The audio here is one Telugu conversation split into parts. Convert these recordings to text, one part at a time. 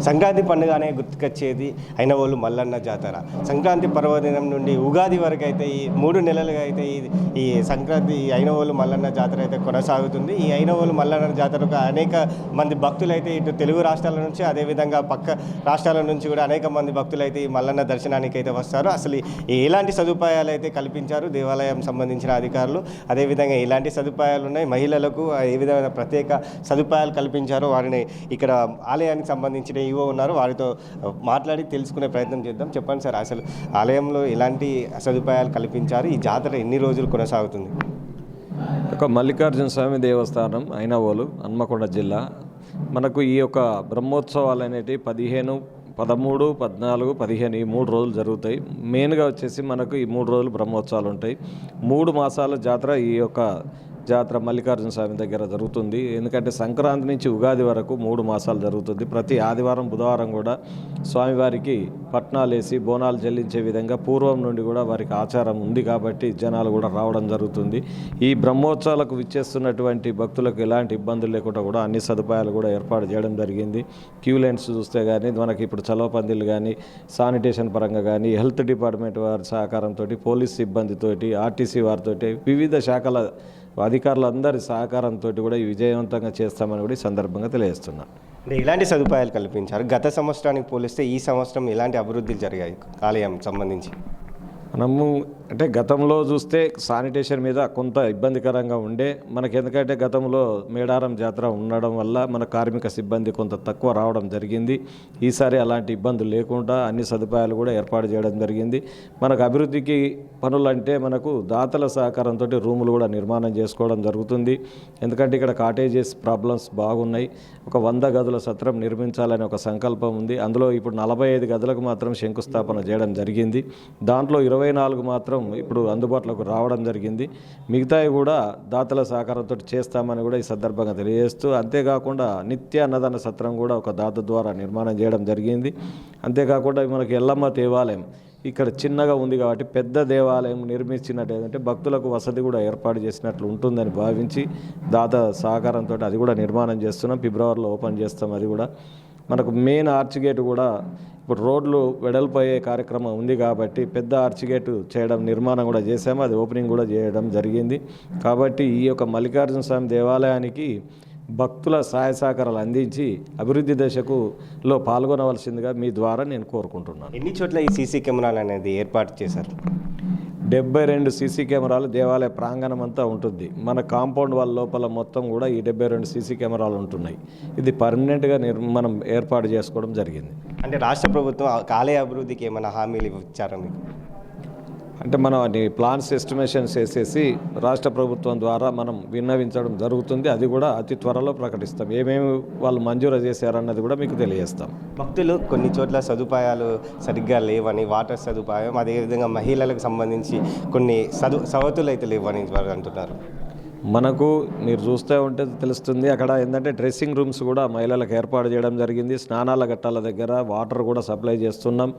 సంక్రాంతి పండుగనే గుర్తుకొచ్చేది అయినవోలు మల్లన్న జాతర. సంక్రాంతి పర్వదినం నుండి ఉగాది వరకు అయితే ఈ మూడు నెలలుగా అయితే ఈ ఈ సంక్రాంతి ఈ అయినవోలు మల్లన్న జాతర అయితే కొనసాగుతుంది. ఈ అయినవోలు మల్లన్న జాతరకు అనేక మంది భక్తులు అయితే ఇటు తెలుగు రాష్ట్రాల నుంచి అదేవిధంగా పక్క రాష్ట్రాల నుంచి కూడా అనేక మంది భక్తులు అయితే ఈ మల్లన్న దర్శనానికి అయితే వస్తారు. అసలు ఈ- ఎలాంటి సదుపాయాలు అయితే కల్పించారు దేవాలయం సంబంధించిన అధికారులు? అదేవిధంగా ఎలాంటి సదుపాయాలు ఉన్నాయి? మహిళలకు ఏ విధమైన ప్రత్యేక సదుపాయాలు కల్పించారో? వారిని ఇక్కడ ఆలయానికి సంబంధించిన ఈవో ఉన్నారు వారితో మాట్లాడి తెలుసుకునే ప్రయత్నం చేద్దాం. చెప్పండి సార్ అసలు ఆలయంలో ఎలాంటి సదుపాయాలు కల్పించారు? ఈ జాతర ఎన్ని రోజులు కొనసాగుతుంది? ఒక మల్లికార్జున స్వామి దేవస్థానం అయినవోలు హన్మకొండ జిల్లా. మనకు ఈ యొక్క బ్రహ్మోత్సవాలు అనేటివి పదిహేను పదమూడు పద్నాలుగు పదిహేను ఈ మూడు రోజులు జరుగుతాయి. మెయిన్గా వచ్చేసి మనకు ఈ మూడు రోజులు బ్రహ్మోత్సవాలు ఉంటాయి. మూడు మాసాల జాతర ఈ యొక్క జాతర మల్లికార్జున స్వామి దగ్గర జరుగుతుంది. ఎందుకంటే సంక్రాంతి నుంచి ఉగాది వరకు మూడు మాసాలు జరుగుతుంది. ప్రతి ఆదివారం బుధవారం కూడా స్వామివారికి పట్నాలు వేసి బోనాలు చెల్లించే విధంగా పూర్వం నుండి కూడా వారికి ఆచారం ఉంది కాబట్టి జనాలు కూడా రావడం జరుగుతుంది. ఈ బ్రహ్మోత్సవాలకు విచ్చేస్తున్నటువంటి భక్తులకు ఎలాంటి ఇబ్బందులు లేకుండా కూడా అన్ని సదుపాయాలు కూడా ఏర్పాటు చేయడం జరిగింది. క్యూ లైన్స్ చూస్తే కానీ మనకి ఇప్పుడు చలవ కానీ శానిటేషన్ పరంగా కానీ హెల్త్ డిపార్ట్మెంట్ వారి సహకారంతో పోలీస్ సిబ్బందితోటి ఆర్టీసీ వారితో వివిధ శాఖల అధికారులందరి సహకారంతో కూడా ఈ విజయవంతంగా చేస్తామని కూడా ఈ సందర్భంగా తెలియజేస్తున్నాను అంటే ఎలాంటి సదుపాయాలు కల్పించారు. గత సంవత్సరానికి పోలిస్తే ఈ సంవత్సరం ఎలాంటి అభివృద్ధులు జరిగాయి? ఆలయం సంబంధించి. మనము అంటే గతంలో చూస్తే శానిటేషన్ మీద కొంత ఇబ్బందికరంగా ఉండే. మనకి ఎందుకంటే గతంలో మేడారం జాతర ఉండడం వల్ల మన కార్మిక సిబ్బంది కొంత తక్కువ రావడం జరిగింది. ఈసారి అలాంటి ఇబ్బందులు లేకుండా అన్ని సదుపాయాలు కూడా ఏర్పాటు చేయడం జరిగింది. మనకు అభివృద్ధికి పనులంటే మనకు దాతల సహకారంతో రూములు కూడా నిర్మాణం చేసుకోవడం జరుగుతుంది. ఎందుకంటే ఇక్కడ కాటేజెస్ ప్రాబ్లమ్స్ బాగున్నాయి. ఒక వంద గదుల సత్రం నిర్మించాలని ఒక సంకల్పం ఉంది. అందులో ఇప్పుడు నలభై ఐదు గదులకు మాత్రం శంకుస్థాపన చేయడం జరిగింది. దాంట్లో ఇరవై నాలుగు మాత్రం ఇప్పుడు అందుబాటులోకి రావడం జరిగింది. మిగతాయి కూడా దాతల సహకారంతో చేస్తామని కూడా ఈ సందర్భంగా తెలియజేస్తూ అంతేకాకుండా నిత్య అన్నదాన సత్రం కూడా ఒక దాత ద్వారా నిర్మాణం చేయడం జరిగింది. అంతేకాకుండా మనకి ఎల్లమ్మ దేవాలయం ఇక్కడ చిన్నగా ఉంది కాబట్టి పెద్ద దేవాలయం నిర్మించినట్టు ఏంటంటే భక్తులకు వసతి కూడా ఏర్పాటు చేసినట్లు ఉంటుందని భావించి దాత సహకారంతో అది కూడా నిర్మాణం చేస్తున్నాం. ఫిబ్రవరిలో ఓపెన్ చేస్తాం అది కూడా. మనకు మెయిన్ ఆర్చ్ గేట్ కూడా ఇప్పుడు రోడ్లు వెడల్పోయే కార్యక్రమం ఉంది కాబట్టి పెద్ద ఆర్చ్ చేయడం నిర్మాణం కూడా చేశాము. అది ఓపెనింగ్ కూడా చేయడం జరిగింది. కాబట్టి ఈ యొక్క మల్లికార్జున స్వామి దేవాలయానికి భక్తుల సహాయ సహకారాలు అందించి అభివృద్ధి దశకు లో పాల్గొనవలసిందిగా మీ ద్వారా నేను కోరుకుంటున్నాను. ఎన్ని చోట్ల ఈ సీసీ కెమెరాలు అనేది ఏర్పాటు చేశారు? డెబ్బై రెండు సీసీ కెమెరాలు దేవాలయ ప్రాంగణం అంతా ఉంటుంది. మన కాంపౌండ్ వాళ్ళ లోపల మొత్తం కూడా ఈ డెబ్బై రెండు సీసీ కెమెరాలు ఉంటున్నాయి. ఇది పర్మనెంట్గా నిర్ మనం ఏర్పాటు చేసుకోవడం జరిగింది. అంటే రాష్ట్ర ప్రభుత్వం ఆలయ అభివృద్ధికి ఏమైనా హామీలు ఇచ్చారా మీకు? అంటే మనం అన్ని ప్లాన్స్ ఎస్టిమేషన్స్ వేసేసి రాష్ట్ర ప్రభుత్వం ద్వారా మనం విన్నవించడం జరుగుతుంది. అది కూడా అతి త్వరలో ప్రకటిస్తాం. ఏమేమి వాళ్ళు మంజూరు చేశారన్నది కూడా మీకు తెలియజేస్తాం. భక్తులు కొన్ని చోట్ల సదుపాయాలు సరిగ్గా లేవని వాటర్ సదుపాయం అదేవిధంగా మహిళలకు సంబంధించి కొన్ని సదు సవతులు అయితే లేవని వారు అంటున్నారు. మనకు మీరు చూస్తే ఉంటే తెలుస్తుంది అక్కడ ఏంటంటే డ్రెస్సింగ్ రూమ్స్ కూడా మహిళలకు ఏర్పాటు చేయడం జరిగింది. స్నానాల ఘట్టాల దగ్గర వాటర్ కూడా సప్లై చేస్తున్నాం.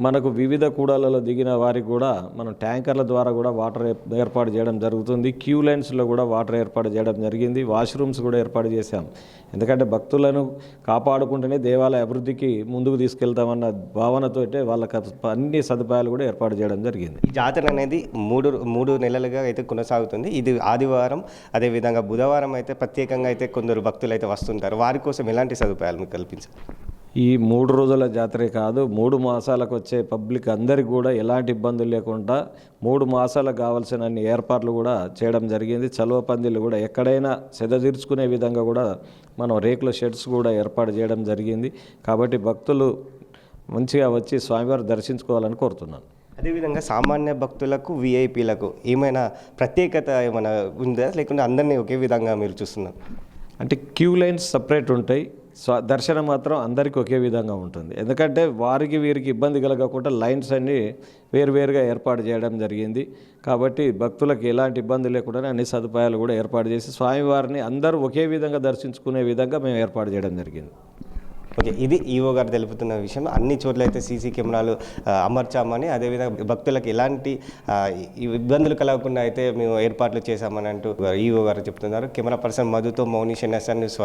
మనకు వివిధ కూడలలో దిగిన వారికి కూడా మనం ట్యాంకర్ల ద్వారా కూడా వాటర్ ఏర్పాటు చేయడం జరుగుతుంది. క్యూ లైన్స్లో కూడా వాటర్ ఏర్పాటు చేయడం జరిగింది. వాష్రూమ్స్ కూడా ఏర్పాటు చేశాం. ఎందుకంటే భక్తులను కాపాడుకుంటేనే దేవాలయ అభివృద్ధికి ముందుకు తీసుకెళ్తామన్న భావనతోటే వాళ్ళకి అన్ని సదుపాయాలు కూడా ఏర్పాటు చేయడం జరిగింది. ఈ జాతర అనేది మూడు మూడు నెలలుగా అయితే కొనసాగుతుంది. ఇది ఆదివారం అదేవిధంగా బుధవారం అయితే ప్రత్యేకంగా అయితే కొందరు భక్తులు అయితే వస్తుంటారు. వారి కోసం ఎలాంటి సదుపాయాలు మీకు కల్పించారు ఈ మూడు రోజుల జాతరే కాదు మూడు మాసాలకు వచ్చే పబ్లిక్ అందరికి కూడా ఎలాంటి ఇబ్బందులు లేకుండా మూడు మాసాలకు కావాల్సిన అన్ని ఏర్పాట్లు కూడా చేయడం జరిగింది. చలువ పందిళ్ళు కూడా ఎక్కడైనా సెదతీర్చుకునే విధంగా కూడా మనం రేకుల షెడ్స్ కూడా ఏర్పాటు చేయడం జరిగింది. కాబట్టి భక్తులు మంచిగా వచ్చి స్వామివారు దర్శించుకోవాలని కోరుతున్నాను. అదేవిధంగా సామాన్య భక్తులకు విఐపీలకు ఏమైనా ప్రత్యేకత ఏమైనా ఉందా? లేకుంటే అందరినీ ఒకే విధంగా మీరు చూస్తున్నారు? అంటే క్యూ లైన్స్ సపరేట్ ఉంటాయి. స్వ దర్శనం మాత్రం అందరికీ ఒకే విధంగా ఉంటుంది. ఎందుకంటే వారికి వీరికి ఇబ్బంది కలగకుండా లైన్స్ అన్ని వేరువేరుగా ఏర్పాటు చేయడం జరిగింది. కాబట్టి భక్తులకు ఎలాంటి ఇబ్బంది లేకుండా అన్ని సదుపాయాలు కూడా ఏర్పాటు చేసి స్వామివారిని అందరూ ఒకే విధంగా దర్శించుకునే విధంగా మేము ఏర్పాటు చేయడం జరిగింది. ఓకే ఇది ఈవో గారు తెలుపుతున్న విషయం. అన్ని చోట్ల అయితే సీసీ కెమెరాలు అమర్చామని అదేవిధంగా భక్తులకు ఎలాంటి ఈ ఇబ్బందులు కలగకుండా అయితే మేము ఏర్పాట్లు చేశామని అంటూ ఈవో గారు చెప్తున్నారు. కెమెరా పర్సన్ మధుతో మౌని షెన్నెస్ న్యూస్